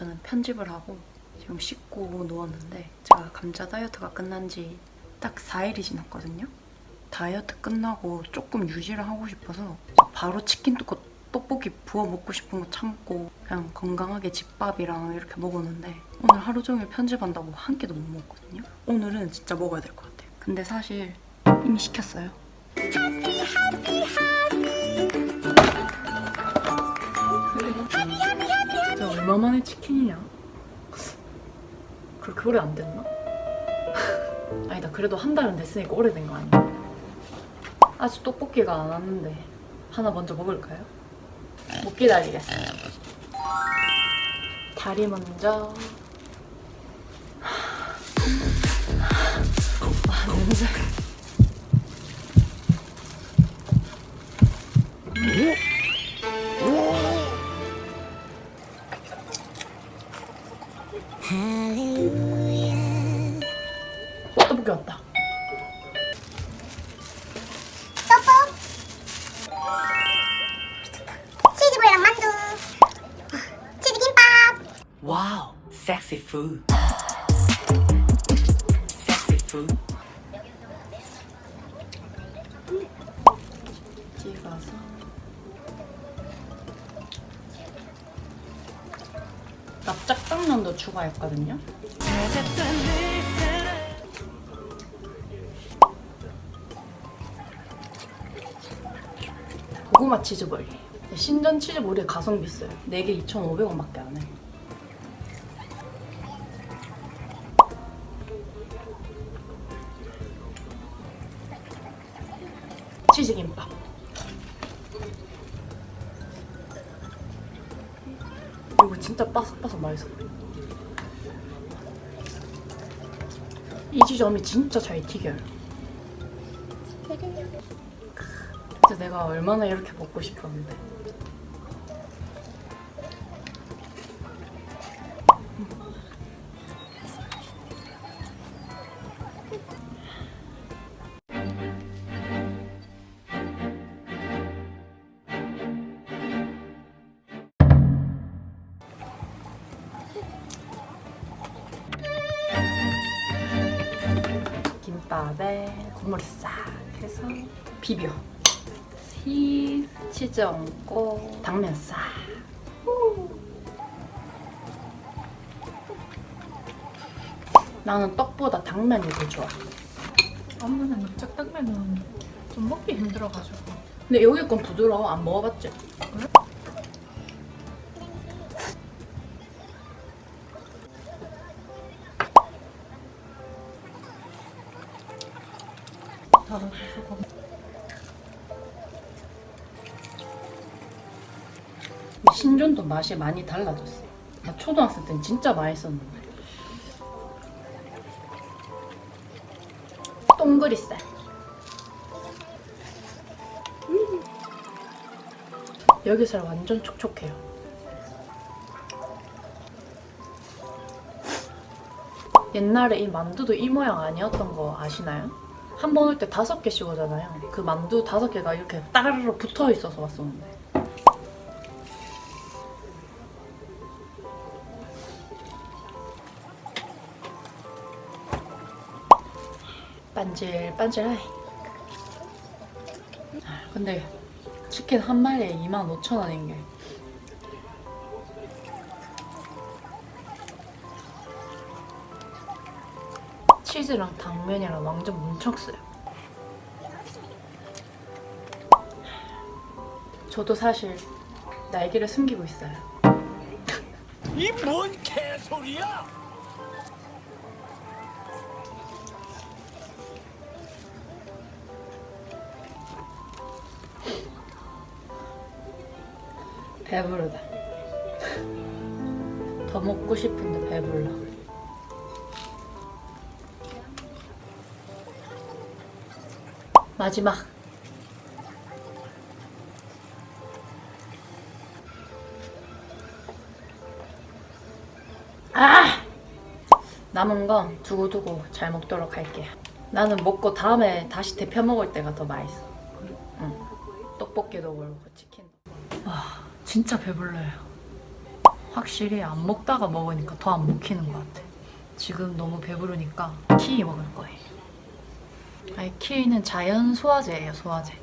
저는 편집을 하고 지금 씻고 누웠는데 제가 감자 다이어트가 끝난 지 딱 4일이 지났거든요. 다이어트 끝나고 조금 유지를 하고 싶어서 바로 치킨 또 떡볶이 부어 먹고 싶은 거 참고 그냥 건강하게 집밥이랑 이렇게 먹었는데 오늘 하루 종일 편집한다고 한 끼도 못 먹었거든요. 오늘은 진짜 먹어야 될 것 같아요. 근데 사실 이미 시켰어요. 만에 치킨이냐? 그렇게 오래 안 됐나? 아니다 그래도 한 달은 됐으니까 오래된 거 아니야? 아직 떡볶이가 안 왔는데 하나 먼저 먹을까요? 못 기다리겠어요 다리 먼저 아 냄새 떡볶이 왔다 치즈볼이랑 만두 치즈 김밥 Wow, sexy food. Sexy food. 찍어서 납작 당면도 추가했거든요. 고구마 치즈볼. 신전 치즈볼이 가성비 있어요. 4개 2,500원밖에 안 해. 치즈김밥. 이거 진짜 바삭바삭 맛있어. 이 지점이 진짜 잘 튀겨요. 진짜 내가 얼마나 이렇게 먹고 싶었는데. 김밥에 국물 싹 해서 비벼. 치, 치즈 얹고 당면 싹. 후. 나는 떡보다 당면이 더 좋아. 아무는 납작 당면은 좀 먹기 힘들어가지고 근데 여기 건 부드러워. 안 먹어봤지? 수가 없 신전도 맛이 많이 달라졌어. 나 초등학생 땐 진짜 맛있었는데. 동그리살. 음. 여기 살 완전 촉촉해요. 옛날에 이 만두도 이 모양 아니었던 거 아시나요? 한 번 올 때 다섯 개씩 오잖아요. 그 만두 다섯 개가 이렇게 따르르 붙어 있어서 왔었는데. 반질 반질해. 아, 근데 치킨 한 마리에 25,000원인 게 치즈랑 당면이랑 완전 뭉쳤어요. 저도 사실 날개를 숨기고 있어요. 이 뭔 개소리야? 배부르다. 더 먹고 싶은데 배불러. 마지막. 아! 남은 건 두고두고 잘 먹도록 할게. 나는 먹고 다음에 다시 데펴 먹을 때가 더 맛있어. 응. 떡볶이도 그렇고 치킨도. 와 진짜 배불러요. 확실히 안 먹다가 먹으니까 더 안 먹히는 것 같아. 지금 너무 배부르니까 키 먹을 거예요. 아이키는 자연 소화제예요, 소화제.